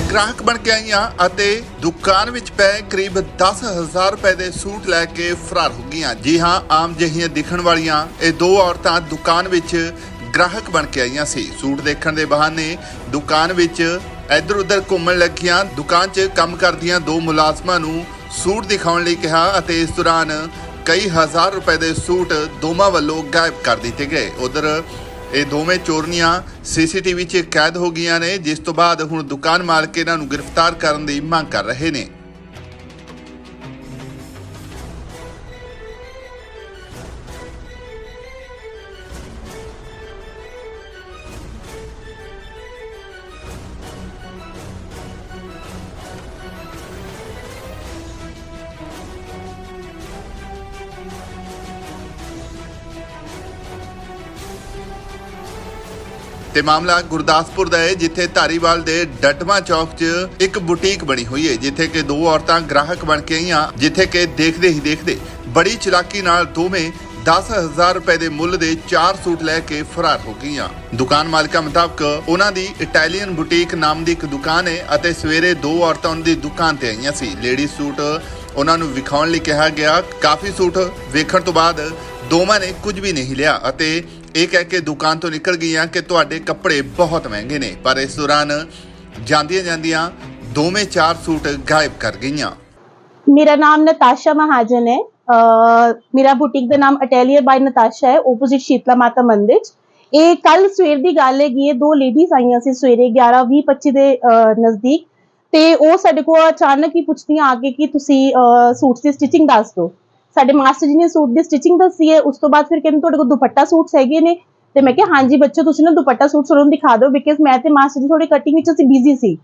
ਗ੍ਰਾਹਕ ਬਣ ਕੇ ਆਈਆਂ ਅਤੇ ਦੁਕਾਨ ਵਿੱਚ ਪਏ ਕਰੀਬ 10000 ਰੁਪਏ ਦੇ ਸੂਟ ਲੈ ਕੇ ਫਰਾਰ ਹੋ ਗਈਆਂ। ਜੀ ਹਾਂ, ਆਮ ਜਿਹੀਆਂ ਦਿਖਣ ਵਾਲੀਆਂ ਇਹ ਦੋ ਔਰਤਾਂ ਦੁਕਾਨ ਵਿੱਚ ਗ੍ਰਾਹਕ ਬਣ ਕੇ ਆਈਆਂ ਸੀ। ਸੂਟ ਦੇਖਣ ਦੇ ਬਹਾਨੇ ਦੁਕਾਨ ਵਿੱਚ ਇੱਧਰ ਉੱਧਰ ਘੁੰਮਣ ਲੱਗੀਆਂ। ਦੁਕਾਨ 'ਚ ਕੰਮ ਕਰਦੀਆਂ ਦੋ ਮੁਲਾਜ਼ਮਾਂ ਨੂੰ ਸੂਟ ਦਿਖਾਉਣ ਲਈ ਕਿਹਾ ਅਤੇ ਇਸ ਦੌਰਾਨ ਕਈ ਹਜ਼ਾਰ ਰੁਪਏ ਦੇ ਸੂਟ ਦੋਵਾਂ ਵੱਲੋਂ ਗਾਇਬ ਕਰ ਦਿੱਤੇ ਗਏ। ਉਧਰ ਇਹ ਦੋਵੇਂ ਚੋਰਨੀਆਂ ਸੀਸੀਟੀਵੀ 'ਚ ਕੈਦ ਹੋ ਗਈਆਂ ਨੇ, ਜਿਸ ਤੋਂ ਬਾਅਦ ਹੁਣ ਦੁਕਾਨ ਮਾਲਕ ਇਹਨਾਂ ਨੂੰ ਗ੍ਰਿਫਤਾਰ ਕਰਨ ਦੀ ਮੰਗ ਕਰ ਰਹੇ ਨੇ। ਤੇ ਮਾਮਲਾ ਗੁਰਦਾਸਪੁਰ ਦਾ ਹੈ, ਜਿੱਥੇ ਧਾਰੀਵਾਲ ਦੇ ਡਟਵਾ ਚੌਕ 'ਚ ਇੱਕ ਬੁਟੀਕ ਬਣੀ ਹੋਈ ਹੈ, ਜਿੱਥੇ ਕਿ ਦੋ ਔਰਤਾਂ ਗ੍ਰਾਹਕ ਬਣ ਕੇ ਆਈਆਂ, ਜਿੱਥੇ ਕਿ ਦੇਖਦੇ ਹੀ ਦੇਖਦੇ ਬੜੀ ਚਲਾਕੀ ਨਾਲ ਦੋਵੇਂ 10000 ਰੁਪਏ ਦੇ ਮੁੱਲ ਦੇ 4 ਸੂਟ ਲੈ ਕੇ ਫਰਾਰ ਹੋ ਗਈਆਂ। ਦੁਕਾਨ ਮਾਲਕਾਂ ਮੁਤਾਬਕ ਉਹਨਾਂ ਦੀ ਇਟਾਲੀਅਨ ਬੁਟੀਕ ਨਾਮ ਦੀ ਇੱਕ ਦੁਕਾਨ ਹੈ ਅਤੇ ਸਵੇਰੇ ਦੋ ਔਰਤਾਂ ਉਹਨਾਂ ਦੀ ਦੁਕਾਨ ਤੇ ਆਈਆਂ ਸੀ। ਲੇਡੀ ਸੂਟ ਉਹਨਾਂ ਨੂੰ ਵਿਖਾਉਣ ਲਈ ਕਿਹਾ ਗਿਆ। ਕਾਫੀ ਸੂਟ ਵੇਖਣ ਤੋਂ ਬਾਅਦ ਦੋਵਾਂ ਨੇ ਕੁਝ ਵੀ ਨਹੀਂ ਲਿਆ ਅਤੇ ਇਹ ਕਹਿ ਕੇ ਦੁਕਾਨ ਤੋਂ ਨਿਕਲ ਗਈਆਂ ਕਿ ਤੁਹਾਡੇ ਕੱਪੜੇ ਬਹੁਤ ਮਹਿੰਗੇ ਨੇ, ਪਰ ਇਸ ਦੌਰਾਨ ਜਾਂਦੀਆਂ ਜਾਂਦੀਆਂ ਦੋਵੇਂ ਚਾਰ ਸੂਟ ਗਾਇਬ ਕਰ ਗਈਆਂ। ਮੇਰਾ ਨਾਮ ਨਤਾਸ਼ਾ ਮਹਾਜਨ ਹੈ। ਮੇਰਾ ਬੁਟੀਕ ਦਾ ਨਾਮ ਅਟੈਲੀਅਰ ਬਾਈ ਨਤਾਸ਼ਾ ਹੈ ਆਪੋਜ਼ਿਟ ਸ਼ੀਤਲਾ ਮਾਤਾ ਮੰਦਿਰ ਇਹ ਕੱਲ ਸਵੇਰ ਦੀ ਗੱਲ ਹੈਗੀ ਹੈ, ਦੋ ਲੇਡੀਜ਼ ਆਈਆਂ ਸੀ ਸਵੇਰੇ 11 20 25 ਦੇ ਨਜ਼ਦੀਕ। ਤੇ ਉਹ ਸਾਡੇ ਕੋਲ ਅਚਾਨਕ ਹੀ ਪੁੱਛਦੀਆਂ ਆ ਕੇ ਕਿ ਤੁਸੀਂ ਸੂਟ ਦੀ ਸਟਿਚਿੰਗ ਦੱਸ ਦਿਓ। ਸਾਡੇ ਮਾਸਟਰ ਜੀ ਨੇ ਸੂਟ ਦੀ ਸਟਿਚਿੰਗ ਦੱਸੀ ਹੈ, ਉਸ ਤੋਂ ਬਾਅਦ ਫਿਰ ਕਹਿੰਦੇ ਤੁਹਾਡੇ ਕੋਲ ਦੁਪੱਟਾ ਸੂਟਸ ਹੈਗੇ ਨੇ। ਤੇ ਮੈਂ ਕਿਹਾ, ਹਾਂਜੀ ਬੱਚੋ ਤੁਸੀਂ ਨਾ ਦੁਪੱਟਾ ਸੂਟ ਸਾਨੂੰ ਦਿਖਾ ਦਿਓ ਬਿਕਾਜ਼ ਮੈਂ ਤੇ ਮਾਸਟਰ ਜੀ ਥੋੜੇ ਕਟਿੰਗ ਵਿੱਚ ਅਸੀਂ ਬਿਜ਼ੀ ਸੀ।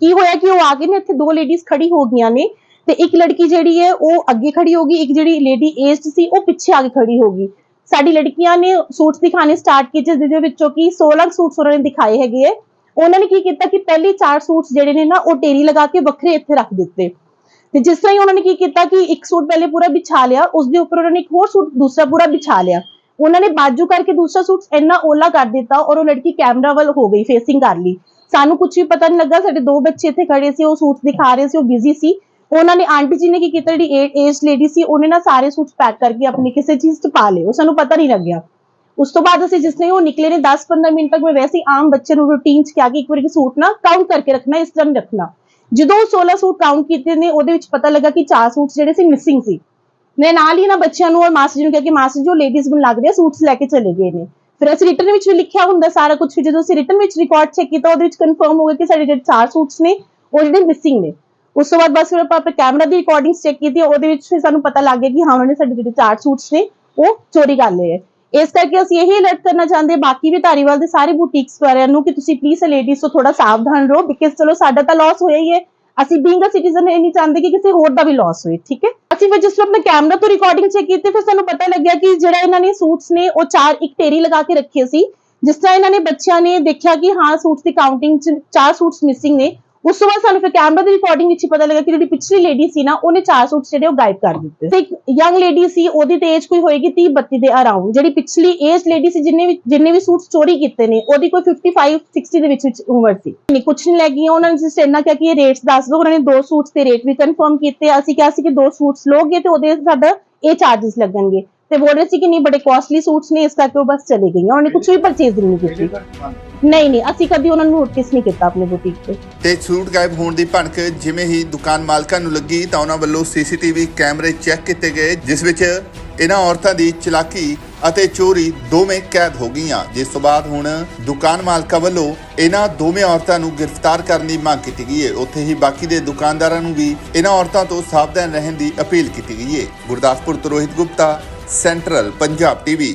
ਕੀ ਹੋਇਆ ਕਿ ਉਹ ਆ ਗਏ ਨੇ, ਇੱਥੇ ਦੋ ਲੇਡੀਜ਼ ਖੜੀ ਹੋ ਗਈਆਂ ਨੇ ਤੇ ਇੱਕ ਲੜਕੀ ਜਿਹੜੀ ਹੈ, ਉਹ ਅੱਗੇ ਖੜੀ ਹੋ ਗਈ, ਇੱਕ ਜਿਹੜੀ ਲੇਡੀ ਏਜਡ ਸੀ, ਉਹ ਪਿੱਛੇ ਆ ਕੇ ਖੜੀ ਹੋ ਗਈ। ਸਾਡੀ ਲੜਕੀਆਂ ਨੇ ਸੂਟਸ ਦਿਖਾਣੇ ਸਟਾਰਟ ਕੀਤੇ, ਜਿਹਦੇ ਵਿੱਚੋਂ ਕਿ 16 ਸੂਟਸ ਉਹਨਾਂ ਨੇ ਦਿਖਾਏ ਹੈਗੇ ਹੈ। ਉਹਨਾਂ ਨੇ ਕੀ ਕੀਤਾ ਕਿ ਪਹਿਲੇ ਚਾਰ ਸੂਟਸ ਜਿਹੜੇ ਨੇ ਨਾ, ਉਹ ਟੇਰੀ ਲਗਾ ਕੇ ਵੱਖਰੇ ਇੱਥੇ ਰੱਖ ਦਿੱਤੇ। ਤੇ ਜਿਸ ਤਰ੍ਹਾਂ ਹੀ ਉਹਨਾਂ ਨੇ ਕੀ ਕੀਤਾ ਕਿ ਇੱਕ ਸੂਟ ਪਹਿਲੇ ਪੂਰਾ ਵਿਛਾ ਲਿਆ, ਉਸ ਦੇ ਉੱਪਰ ਉਹਨਾਂ ਨੇ ਇੱਕ ਹੋਰ ਸੂਟ ਦੂਸਰਾ ਪੂਰਾ ਵਿਛਾ ਲਿਆ। ਉਹਨਾਂ ਨੇ ਬਾਜੂ ਕਰਕੇ ਦੂਸਰਾ ਸੂਟ ਇੰਨਾ ਓਲਾ ਕਰ ਦਿੱਤਾ, ਔਰ ਉਹ ਲੜਕੀ ਕੈਮਰਾ ਵੱਲ ਹੋ ਗਈ ਫੇਸਿੰਗ ਕਰ ਲਈ। ਸਾਨੂੰ ਕੁਝ ਵੀ ਪਤਾ ਨਹੀਂ ਲੱਗਾ, ਸਾਡੇ ਦੋ ਬੱਚੇ ਇੱਥੇ ਖੜੇ ਸੀ, ਉਹ ਸੂਟ ਦਿਖਾ ਰਹੇ ਸੀ, ਉਹ ਬਿਜ਼ੀ ਸੀ। ਉਹਨਾਂ ਨੇ ਆਂਟੀ ਜੀ ਨੇ ਕੀ ਕੀਤਾ, ਜਿਹੜੀ ਏਜ ਲੇਡੀ ਸੀ, ਉਹਨੇ ਨਾ ਸਾਰੇ ਸੂਟ ਪੈਕ ਕਰਕੇ ਆਪਣੀ ਕਿਸੇ ਚੀਜ਼ 'ਚ ਪਾ ਲਏ, ਉਹ ਸਾਨੂੰ ਪਤਾ ਨਹੀਂ ਲੱਗਿਆ। ਉਸ ਤੋਂ ਬਾਅਦ ਅਸੀਂ ਜਿਸ ਤਰ੍ਹਾਂ ਹੀ ਉਹ ਨਿਕਲੇ ਨੇ 10-15 ਮਿੰਟ ਤੱਕ ਮੈਂ ਵੈਸੇ ਆਮ ਬੱਚੇ ਨੂੰ ਰੁਟੀਨ 'ਚ ਕਿਹਾ ਕਿ ਇੱਕ ਵਾਰੀ ਸੂਟ ਨਾ ਕਾਊਂਟ ਕਰਕੇ ਰੱਖਣਾ, ਇਸ ਤਰ੍ਹਾਂ ਰੱਖਣਾ। ਜਦੋਂ 16 ਸੂਟ ਕਾਊਂਟ ਕੀਤੇ ਨੇ, ਉਹਦੇ ਵਿੱਚ ਪਤਾ ਲੱਗਾ ਕਿ ਚਾਰ ਸੂਟ ਜਿਹੜੇ ਸੀ ਮਿਸਿੰਗ ਸੀ। ਮੈਂ ਨਾਲ ਹੀ ਨਾ ਬੱਚਿਆਂ ਨੂੰ ਔਰ ਮਾਸਟਰ ਜੀ ਨੂੰ ਕਿਹਾ ਕਿ ਮਾਸਟਰ ਜੀ ਲੇਡੀਜ਼ ਨੂੰ ਲੱਗ ਰਿਹਾ, ਸੂਟਸ ਲੈ ਕੇ ਚਲੇ ਗਏ ਨੇ। ਫਿਰ ਅਸੀਂ ਰਿਟਰਨ ਵਿੱਚ ਵੀ ਲਿਖਿਆ ਹੁੰਦਾ ਸਾਰਾ ਕੁਝ ਜਦੋਂ ਅਸੀਂ ਰਿਟਰਨ ਵਿੱਚ ਰਿਕਾਰਡ ਚੈੱਕ ਕੀਤਾ, ਉਹਦੇ ਵਿੱਚ ਕਨਫਰਮ ਹੋ ਗਿਆ ਕਿ ਸਾਡੇ ਜਿਹੜੇ ਚਾਰ ਸੂਟਸ ਨੇ, ਉਹ ਜਿਹੜੇ ਮਿਸਿੰਗ ਨੇ। ਉਸ ਤੋਂ ਬਾਅਦ ਬਸ ਫਿਰ ਆਪਾਂ ਕੈਮਰਾ ਦੀ ਰਿਕਾਰਡਿੰਗ ਚੈੱਕ ਕੀਤੀ, ਉਹਦੇ ਵਿੱਚ ਫਿਰ ਸਾਨੂੰ ਪਤਾ ਲੱਗ ਗਿਆ ਕਿ ਹਾਂ, ਉਹਨਾਂ ਨੇ ਸਾਡੇ ਜਿਹੜੇ ਚਾਰ ਸੂਟਸ ਨੇ, ਉਹ ਚੋਰੀ ਕਰ ਲਏ ਇਸ ਕਰਕੇ ਅਸੀਂ ਇਹੀ ਅਲਰਟ ਕਰਨਾ ਚਾਹੁੰਦੇ ਬਾਕੀ ਵੀ ਧਾਰੀਵਾਲ ਦੇ ਸਾਰੇ ਬੁਟੀਕਸ ਵਾਲਿਆਂ ਨੂੰ ਕਿ ਤੁਸੀਂ ਪਲੀਜ਼ ਲੇਡੀਜ਼ ਤੋਂ ਥੋੜਾ ਸਾਵਧਾਨ ਰਹੋ ਬਿਕਾਜ਼ ਚਲੋ ਸਾਡਾ ਤਾਂ ਲਾਸ ਹੋਇਆ ਹੀ ਹੈ। ਅਸੀਂ ਬੀਇੰਗ ਅ ਸਿਟੀਜ਼ਨ ਇਹ ਨਹੀਂ ਚਾਹੁੰਦੇ ਕਿ ਕਿਸੇ ਹੋਰ ਦਾ ਵੀ ਲਾਸ ਹੋਏ, ਠੀਕ ਹੈ? ਅਸੀਂ ਫਿਰ ਜਿਸ ਤਰ੍ਹਾਂ ਕੈਮਰਾ ਤੋਂ ਰਿਕਾਰਡਿੰਗ ਚੈੱਕ ਕੀਤੀ, ਫਿਰ ਸਾਨੂੰ ਪਤਾ ਲੱਗਿਆ ਕਿ ਜਿਹੜਾ ਇਹਨਾਂ ਨੇ ਸੂਟਸ ਨੇ, ਉਹ ਚਾਰ, ਇੱਕ ਢੇਰੀ ਲਗਾ ਕੇ ਰੱਖੇ ਸੀ। ਜਿਸ ਤਰ੍ਹਾਂ ਇਹਨਾਂ ਨੇ ਬੱਚਿਆਂ ਨੇ ਦੇਖਿਆ ਕਿ ਹਾਂ ਸੂਟਸ ਦੀ ਕਾਊਂਟਿੰਗ ਚ ਚਾਰ ਸੂਟਸ ਮਿਸਿੰਗ ਨੇ ਉਸ ਤੋਂ ਬਾਅਦ ਸਾਨੂੰ ਫਿਰ ਕੈਮਰਾ ਦੀ ਰਿਕਾਰਡਿੰਗ ਵਿੱਚ ਹੀ ਪਤਾ ਲੱਗਾ ਕਿ ਜਿਹੜੀ ਪਿਛਲੀ ਲੇਡੀ ਸੀ ਨਾ, ਉਹਨੇ ਚਾਰ ਸੂਟਸ ਜਿਹੜੇ ਉਹ ਗਾਇਬ ਕਰ ਦਿੱਤੇ। ਤੇ ਇੱਕ ਯੰਗ ਲੇਡੀ ਸੀ, ਉਹਦੀ ਤੇ ਏਜ ਕੋਈ ਹੋਏਗੀ 30 32 ਦੇ ਅਰਾਊਂਡ ਜਿਹੜੀ ਪਿਛਲੀ ਏਜ ਲੇਡੀ ਸੀ, ਜਿੰਨੇ ਵੀ ਜਿੰਨੇ ਵੀ ਸੂਟਸ ਚੋਰੀ ਕੀਤੇ ਨੇ, ਉਹਦੀ ਕੋਈ 55 60 ਦੇ ਵਿੱਚ ਵਿੱਚ ਉਮਰ ਸੀ। ਨਹੀਂ, ਕੁਛ ਨਹੀਂ ਲੈ ਗਈਆਂ। ਉਹਨਾਂ ਨੇ ਜਿਸ ਇੰਨਾ ਕਿਹਾ ਕਿ ਇਹ ਰੇਟਸ ਦੱਸ ਦਿਓ। ਉਹਨਾਂ ਨੇ ਦੋ ਸੂਟਸ ਦੇ ਰੇਟ ਵੀ ਕਨਫਰਮ ਕੀਤੇ। ਅਸੀਂ ਕਿਹਾ ਸੀ ਕਿ ਦੋ ਸੂਟਸ ਲੋਗੇ ਤੇ ਉਹਦੇ ਸਾਡਾ ਇਹ ਚਾਰजेस ਲੱਗਣਗੇ। ਤੇ ਬੋਲ ਰਹੇ ਸੀ ਕਿ ਨਹੀਂ, ਬੜੇ ਕਾਸਟਲੀ ਸੂਟਸ ਨੇ, ਇਸ ਕਰਕੇ ਉਹ ਬਸ ਚਲੇ ਗਈਆਂ। ਉਹਨੇ ਕੁਝ ਵੀ ਪਰਚੇਜ਼ ਨਹੀਂ ਕੀਤੀ। ਨਹੀਂ ਨਹੀਂ, ਅਸੀਂ ਕਦੀ ਉਹਨਾਂ ਨੂੰ ਨੋਟਿਸ ਨਹੀਂ ਕੀਤਾ ਆਪਣੀ ਬੁਟੀਕ ਤੇ। ਤੇ ਸੂਟ ਗਾਇਬ ਹੋਣ ਦੀ ਭਣਕ, ਜਿਵੇਂ ਹੀ ਦੁਕਾਨ ਮਾਲਕਾਂ ਨੂੰ ਲੱਗੀ, ਤਾਂ ਉਹਨਾਂ ਵੱਲੋਂ ਸੀਸੀਟੀਵੀ ਕੈਮਰੇ ਚੈੱਕ ਕੀਤੇ ਗਏ, ਜਿਸ ਵਿੱਚ ਇਹਨਾਂ ਔਰਤਾਂ ਦੀ ਚਲਾਕੀ ਅਤੇ ਚੋਰੀ ਦੋਵੇਂ ਕੈਦ ਹੋ ਗਈਆਂ। ਜਿਸ ਤੋਂ ਬਾਅਦ ਹੁਣ ਦੁਕਾਨ ਮਾਲਕਾਂ ਵੱਲੋਂ ਇਹਨਾਂ ਦੋਵੇਂ ਔਰਤਾਂ ਨੂੰ ਗ੍ਰਿਫਤਾਰ ਕਰਨ ਦੀ ਮੰਗ ਕੀਤੀ ਗਈ ਹੈ ਉੱਥੇ ਹੀ ਬਾਕੀ ਦੇ ਦੁਕਾਨਦਾਰਾਂ ਨੂੰ ਵੀ ਇਹਨਾਂ ਔਰਤਾਂ ਤੋਂ ਸਾਵਧਾਨ ਰਹਿਣ ਦੀ ਅਪੀਲ ਕੀਤੀ ਗਈ ਹੈ ਗੁਰਦਾਸਪੁਰ ਤੋਂ ਰੋਹਿਤ ਗੁਪਤਾ ਸੈਂਟਰਲ ਪੰਜਾਬ ਟੀਵੀ